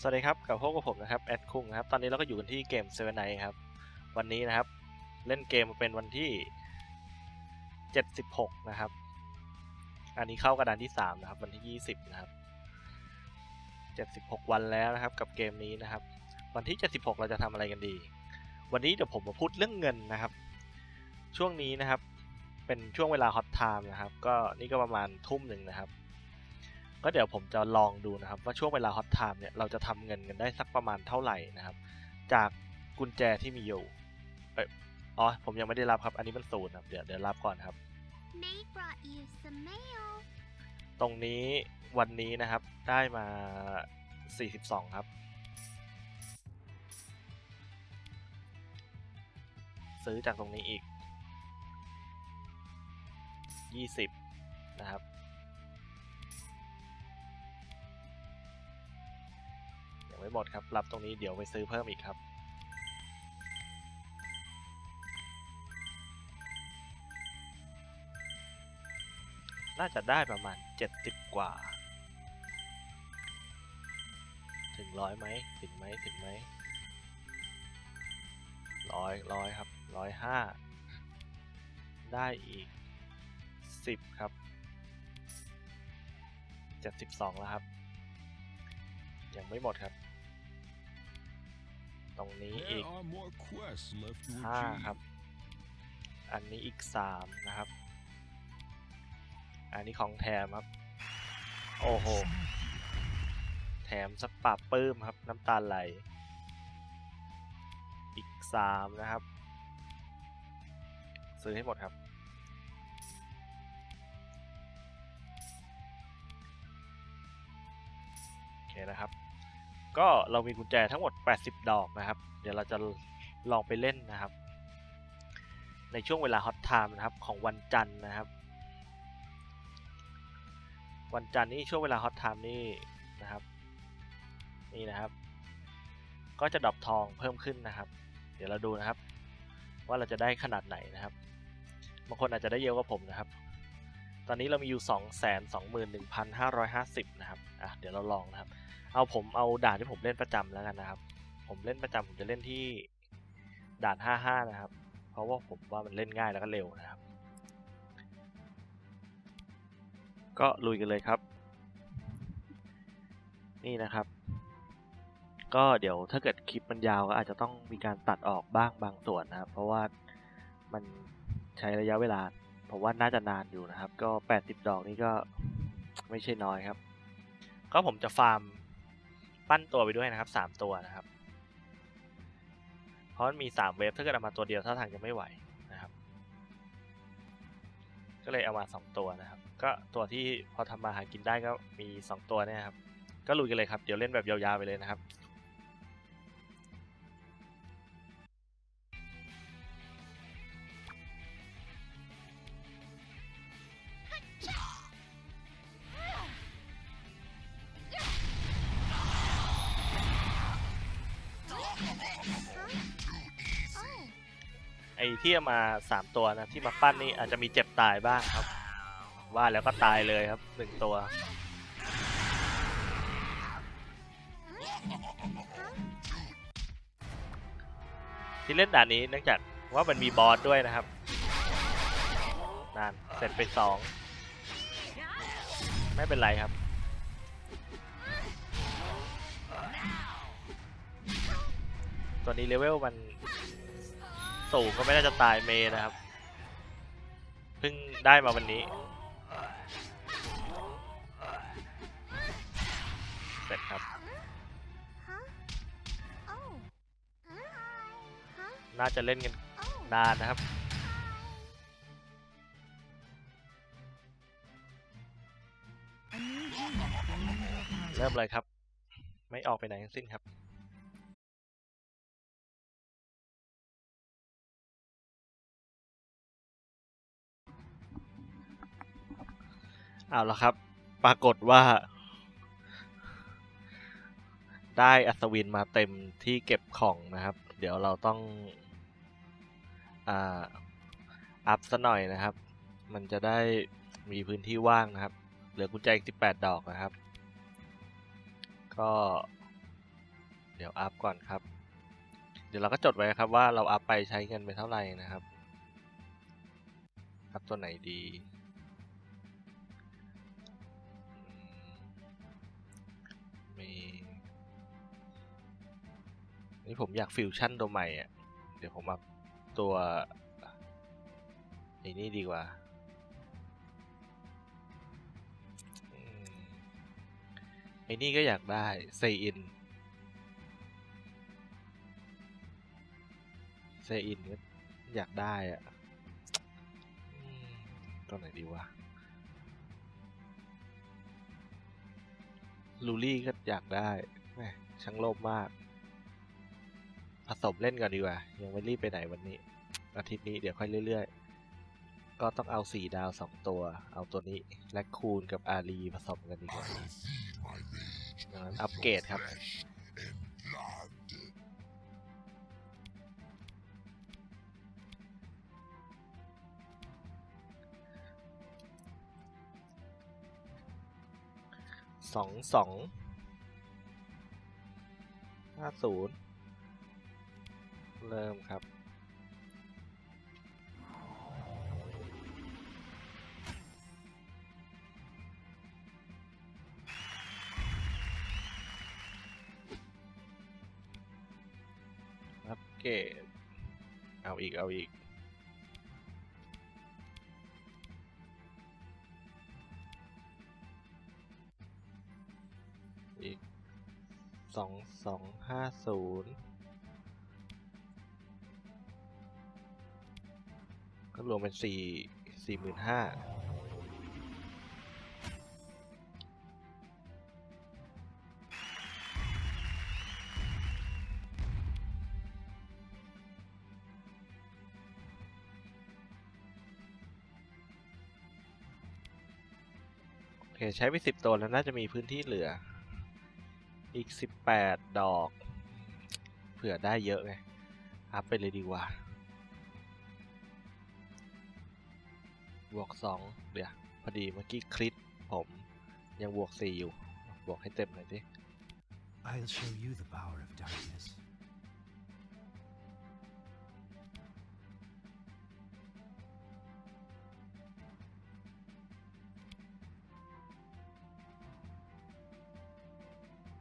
สวัสดีครับกับพวกกับผมนะครับแอดคุงครับตอนนี้เราก็อยู่กันที่เกมเซเว่นไนครับ วันนี้นะครับ เล่นเกมเป็นวันที่ 76 นะครับ อันนี้เข้ากระดานที่ 3 นะครับ วันที่ 20 นะครับ 76 วันแล้วนะครับ กับเกมนี้นะครับ วันที่ 76 เราจะทำอะไรกันดี วันนี้เดี๋ยวผมมาพูดเรื่องเงินนะครับ ช่วงนี้นะครับ เป็นช่วงเวลาฮอตไทม์นะครับ ก็นี่ก็ประมาณทุ่มหนึ่งนะครับ ก็เดี๋ยวผมจะลองดูนะครับว่าช่วงเวลาฮอตไทม์เนี่ยเราจะทำเงินกันได้สักประมาณเท่าไหร่นะครับ จากกุญแจที่มีอยู่เอยอ๋อผมยังไม่ได้รับครับอันนี้มันศูนย์ครับเดี๋ยวเดี๋ยวรับก่อนครับ May brought you some mail. ตรงนี้วันนี้นะครับได้มา 42 ครับ ซื้อจากตรงนี้อีก 20 นะครับ ไม่หมดครับ รับตรงนี้เดี๋ยวไปซื้อเพิ่มอีกครับ น่าจะได้ประมาณ 70 กว่า ถึงร้อยไหม ถึงไหม ถึงไหมร้อยร้อยครับร้อยห้าได้อีก 10 ครับ 72 แล้วครับ ยังไม่หมดครับ ตรงนี้อี There ก are more quests left to ห้า achieve. ครับ อันนี้อีกสามนะครับ อันนี้ของแถมครับ โอ้โห แถมสักปรับปื้มครับ น้ำตาลไหล อีกสามนะครับ ซื้อให้หมดครับโอเคนะครับ ก็เรามีกุญแจทั้งหมด 80 ดอกนะครับ เดี๋ยวเราจะลองไปเล่นนะครับ ในช่วงเวลาฮอตไทม์นะครับของวันจันทร์นะครับ วันจันทร์นี่ช่วงเวลาฮอตไทม์นี่นะครับ นี่นะครับ ก็จะดรอปทองเพิ่มขึ้นนะครับ เดี๋ยวเราดูนะครับ ว่าเราจะได้ขนาดไหนนะครับบางคนอาจจะได้เยอะกว่าผมนะครับ ตอนนี้เรามีอยู่ 2 2 1 5 5 0 นะครับ อะ เดี๋ยวเราลองนะครับ เอาผมเอาด่านที่ผมเล่นประจำแล้วกันนะครับ ผมเล่นประจำผมจะเล่นที่ด่าน 55 นะครับ เพราะว่าผมว่ามันเล่นง่ายแล้วก็เร็วนะครับ ก็ลุยกันเลยครับ นี่นะครับ ก็เดี๋ยวถ้าเกิดคลิปมันยาวก็อาจจะต้องมีการตัดออกบ้างบางส่วนนะครับ เพราะว่ามันใช้ระยะเวลาผมว่าน่าจะนานอยู่นะครับ ก็ 80 ดอกนี่ก็ไม่ใช่น้อยครับ ก็ผมจะฟาร์ม ปั้นตัวไปด้วยนะครับ3ตัวนะครับ เพราะมันมี3เวฟถ้าเกิดเอามาตัวเดียวท่าทางจะไม่ไหวนะครับ ก็เลยเอามา2ตัวนะครับ ก็ตัวที่พอทำมาหากินได้ก็มี2ตัวเนี่ยครับ ก็ลุยกันเลยครับ เดี๋ยวเล่นแบบยาวๆไปเลยนะครับ ไอ้ที่เอามาสามตัวนะที่มาปั้นนี่อาจจะมีเจ็บตายบ้างครับ ว่าแล้วก็ตายเลยครับหนึ่งตัว ที่เล่นด่านนี้เนื่องจากว่ามันมีบอสด้วยนะครับนั่นเสร็จไปสองไม่เป็นไรครับตัวนี้เลเวลมัน สูงก็ไม่น่าจะตายเมนะครับ เพิ่งได้มาวันนี้ เสร็จครับ น่าจะเล่นกันนานนะครับเริ่มเลยครับ ไม่ออกไปไหนทั้งสิ้นครับ เอาละครับ ปรากฏว่า ได้อัศวินมาเต็มที่เก็บของนะครับ เดี๋ยวเราต้องอัพซะหน่อยนะครับ มันจะได้มีพื้นที่ว่างนะครับ เหลือกุญแจอีก18 ดอกนะครับ ก็ เดี๋ยวอัพก่อนครับ เดี๋ยวเราก็จดไว้ครับว่าเราอัพไปใช้เงินไปเท่าไหร่นะครับ อัพตัวไหนดี นี่ผมอยากฟิวชั่นตัวใหม่อะ เดี๋ยวผมอัพตัวไอ้นี่ดีกว่าอืมไอ้นี่ก็อยากได้เซอินเซอินก็อยากได้อะตัวไหนดีวะลูลี่ก็อยากได้แหมช่างโลภมาก ผสมเล่นก่อนดีกว่า ยังไม่รีบไปไหนวันนี้ อาทิตย์นี้เดี๋ยวค่อยเรื่อยๆ ก็ต้องเอาสี่ดาวสองตัว เอาตัวนี้แลคคูนกับอารีผสมกันดีกว่าดังนั้นอัปเกรดครับสองสองห้าศูนย์ เริ่มครับ อัปเกรดเอาอีก เอาอีกอีกสองสองห้าศูนย์ รวมเป็นสี่สี่หมื่นห้าโอเคใช้ไปสิบตัวแล้วน่าจะมีพื้นที่เหลือ อีกสิบแปดดอก เผื่อได้เยอะไง อัพไปเลยดีกว่า บวกสองเดี๋ยวพอดีเมื่อกี้คลิปผมยังบวกสี่อยู่ บวกให้เต็มหน่อยสิ I'll show you the power of darkness.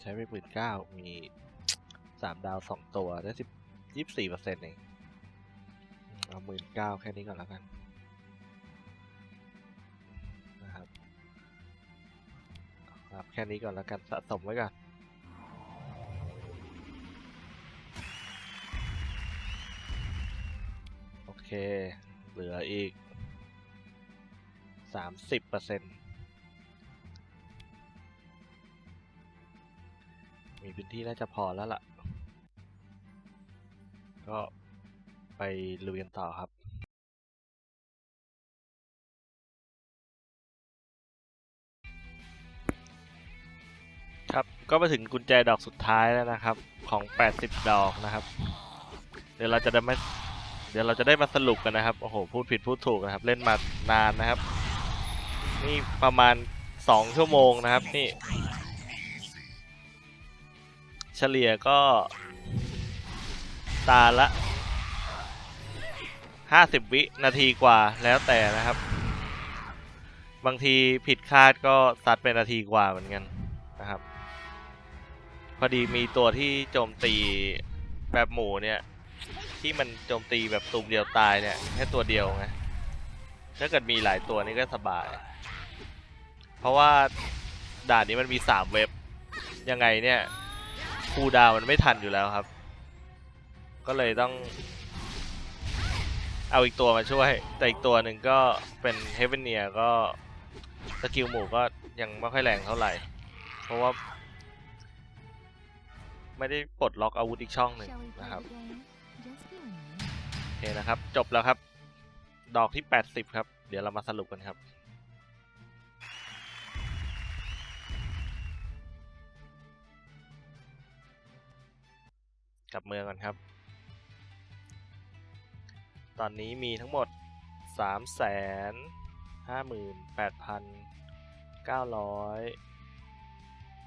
ใช้ไปหมื่นเก้ามีสามดาวสองตัวได้สิบยี่สิบสี่เปอร์เซ็นต์เองอืมเอาหมื่นเก้าแค่นี้ก่อนแล้วกัน แค่นี้ก่อนแล้วกันสะสมไว้ก่อนโอเค เหลืออีกสามสิบเปอร์เซ็นต์มีพื้นที่น่าจะพอแล้วล่ะ ก็ไปลุยกันต่อครับ ครับ ก็มาถึงกุญแจดอกสุดท้ายแล้วนะครับ ของ 80 ดอกนะครับ เดี๋ยวเราจะได้มาเดี๋ยวเราจะได้มาสรุปกันนะครับ โอ้โห พูดผิดพูดถูกนะครับ เล่นมานานนะครับ นี่ประมาณ 2 ชั่วโมงนะครับ นี่ เฉลี่ยก็ ตาละ 50 วินาทีกว่าแล้วแต่นะครับ บางทีผิดคาดก็ซัดเป็นนาทีกว่าเหมือนกันนะครับ พอดีมีตัวที่โจมตีแบบหมูเนี่ย ที่มันโจมตีแบบตุ่มเดียวตายเนี่ยแค่ตัวเดียวไงถ้าเกิดมีหลายตัวนี่ก็สบาย เพราะว่าด่านนี้มันมี3เว็บยังไงเนี่ยคูดาวมันไม่ทันอยู่แล้วครับ ก็เลยต้อง เอาอีกตัวมาช่วย แต่อีกตัวหนึ่งก็เป็นเฮเวนเนียก็สกิลหมูก็ยังไม่ค่อยแรงเท่าไหร่ เพราะว่า ไม่ได้ปลดล็อกอาวุธอีกช่องหนึ่ง Shall we play นะครับ the game? Just you and me. โอเคนะครับ จบแล้วครับ ดอกที่ 80 ครับ เดี๋ยวเรามาสรุปกันครับกลับเมืองก่อนครับ ตอนนี้มีทั้งหมด 3 5 8 9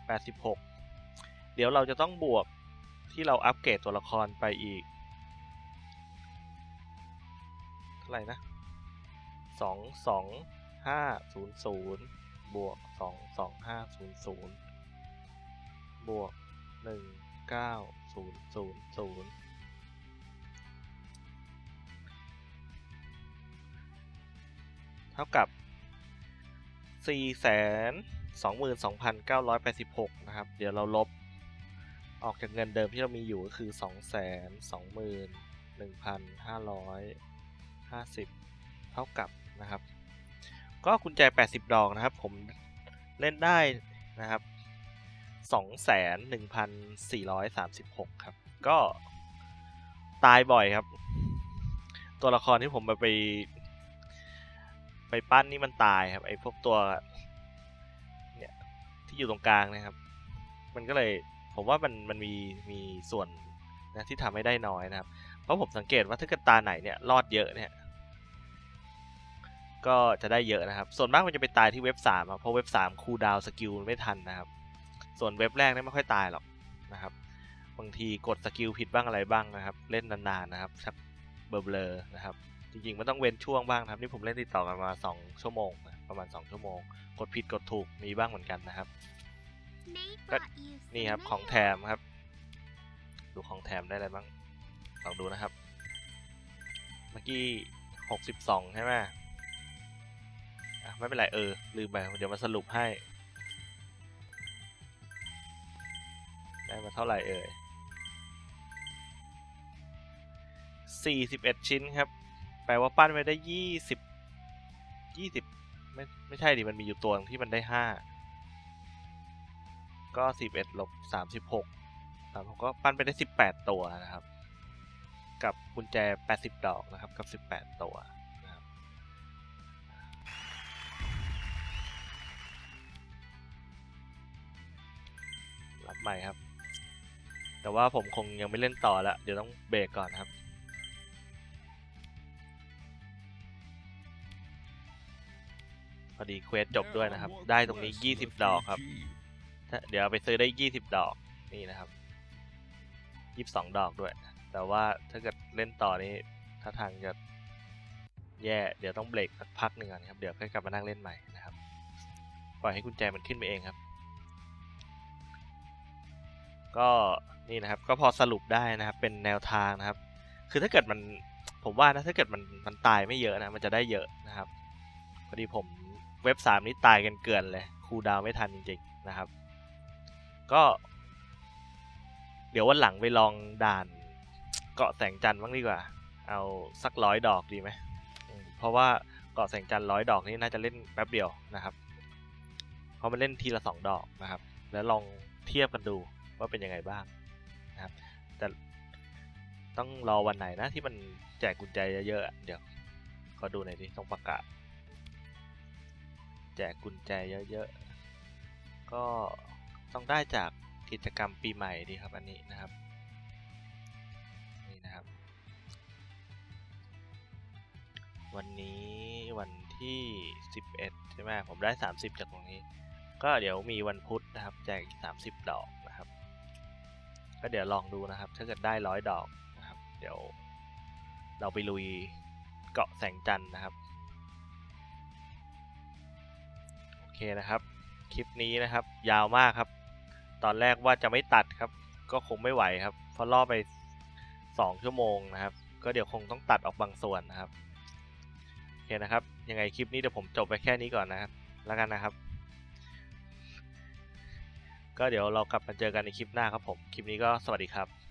8 6 เดี๋ยวเราจะต้องบวกที่เราอัปเกรดตัวละครไปอีก เท่าไหร่นะสองสองห้าศูนย์ศูนย์บวกสองสองห้าศูนย์ศูนย์บวกหนึ่งเก้าศูนย์ศูนย์ศูนย์เท่ากับสี่แสนสองหมื่นสองพันเก้าร้อยแปดสิบหกนะครับ เดี๋ยวเราลบ ออกจากเงินเดิมที่เรามีอยู่ก็คือสองแสนสองหมื่นหนึ่งพันห้าร้อยห้าสิบเท่ากับนะครับ ก็กุญแจ 80 ดอกนะครับ ผมเล่นได้นะครับ 2 1 4 3 6 ครับ ก็ตายบ่อยครับ ตัวละครที่ผมไป ไปปั้นนี่มันตายครับ ไอ้พวกตัว เนี่ย ที่อยู่ตรงกลางนะครับ มันก็เลย ผมว่ามันมันมีมีส่วนนะที่ทำให้ได้น้อยนะครับ เพราะผมสังเกตว่าถ้าเกิดตาไหนเนี่ยรอดเยอะเนี่ย ก็จะได้เยอะนะครับ ส่วนมากมันจะไปตายที่เว็บ3ครับเพราะเว็บ3คูดาวสกิลไม่ทันนะครับ ส่วนเว็บแรกเนี่ยไม่ค่อยตายหรอกนะครับ บางทีกดสกิลผิดบ้างอะไรบ้างนะครับ เล่นนานๆนะครับชักเบลอๆนะครับ จริงๆมันต้องเว้นช่วงบ้างครับนี่ผมเล่นติดต่อกันมา 2 ชั่วโมงนะประมาณ 2 ชั่วโมง กดผิดกดถูกมีบ้างเหมือนกันนะครับ Nate But- brought you นี่ครับ some ของ mail. แถมครับ ดูของแถมได้อะไรบ้างลองดูนะครับ เมื่อกี้หกสิบสองใช่ไหมอะไม่เป็นไรเออ ลืมไป เดี๋ยวมาสรุปให้ ได้มาเท่าไหร่เอ่ยสี่สิบเอ็ดชิ้นครับ แปลว่าปั้นไว้ได้ยี่สิบยี่สิบไม่ไม่ใช่ดิมันมีอยู่ตัวหนึ่งที่มันได้ห้า ก็สิบเอ็ดลบสามสิบหกสามหกก็ปั้นไปได้สิบแปดตัวนะครับ กับกุญแจแปดสิบดอกนะครับ กับสิบแปดตัวนะครับรับใหม่ครับ แต่ว่าผมคงยังไม่เล่นต่อแล้วเดี๋ยวต้องเบรกก่อนครับพอดีเควสจบด้วยนะครับ ได้ตรงนี้ 20 ดอกครับ เดี๋ยวไปซื้อได้20ดอกนี่นะครับ22ดอกด้วย แต่ว่าถ้าเกิดเล่นต่อนี้ถ้าทางจะแย่ เดี๋ยวต้องเบรกสักพักหนึ่งก่อนครับ เดี๋ยวค่อยกลับมานั่งเล่นใหม่นะครับ ปล่อยให้กุญแจมันขึ้นไปเองครับ ก็นี่นะครับ ก็พอสรุปได้นะครับ เป็นแนวทางนะครับ คือถ้าเกิดมัน ผมว่านะถ้าเกิดมันมันตายไม่เยอะนะ มันจะได้เยอะนะครับ พอดีผมเว็บสามนี้ตายกันเกลือนเลย คูดาวไม่ทันจริงๆนะครับ ก็ เดี๋ยววันหลังไปลองด่านเกาะแสงจันทร์บ้างดีกว่า เอาสักร้อยดอกดีไหมเพราะว่าเกาะแสงจันทร์ร้อยดอกนี่น่าจะเล่นแป๊บเดียวนะครับเพราะมันเล่นทีละสองดอกนะครับ แล้วลองเทียบกันดูว่าเป็นยังไงบ้างนะครับ แต่ต้องรอวันไหนนะที่มันแจกกุญแจเยอะๆเดี๋ยวขอดูหน่อยดิต้องประกาศ แจกกุญแจเยอะๆก็ ต้องได้จากกิจกรรมปีใหม่ดีครับอันนี้นะครับนี่นะครับ วันนี้วันที่ 11 ใช่ไหมผมได้ 30 จากตรงนี้ ก็เดี๋ยวมีวันพุธนะครับแจกอีก 30 ดอกนะครับ ก็เดี๋ยวลองดูนะครับ ถ้าเกิดได้ร้อยดอกนะครับ เดี๋ยวเราไปลุยเกาะแสงจันทร์นะครับโอเคนะครับ คลิปนี้นะครับ ยาวมากครับ ตอนแรกว่าจะไม่ตัดครับ ก็คงไม่ไหวครับ เพราะล่อไป 2 ชั่วโมงนะครับ ก็เดี๋ยวคงต้องตัดออกบางส่วนนะครับโอเคนะครับ ยังไงคลิปนี้เดี๋ยวผมจบไปแค่นี้ก่อนนะครับ แล้วกันนะครับ ก็เดี๋ยวเรากลับมาเจอกันในคลิปหน้าครับผม คลิปนี้ก็สวัสดีครับ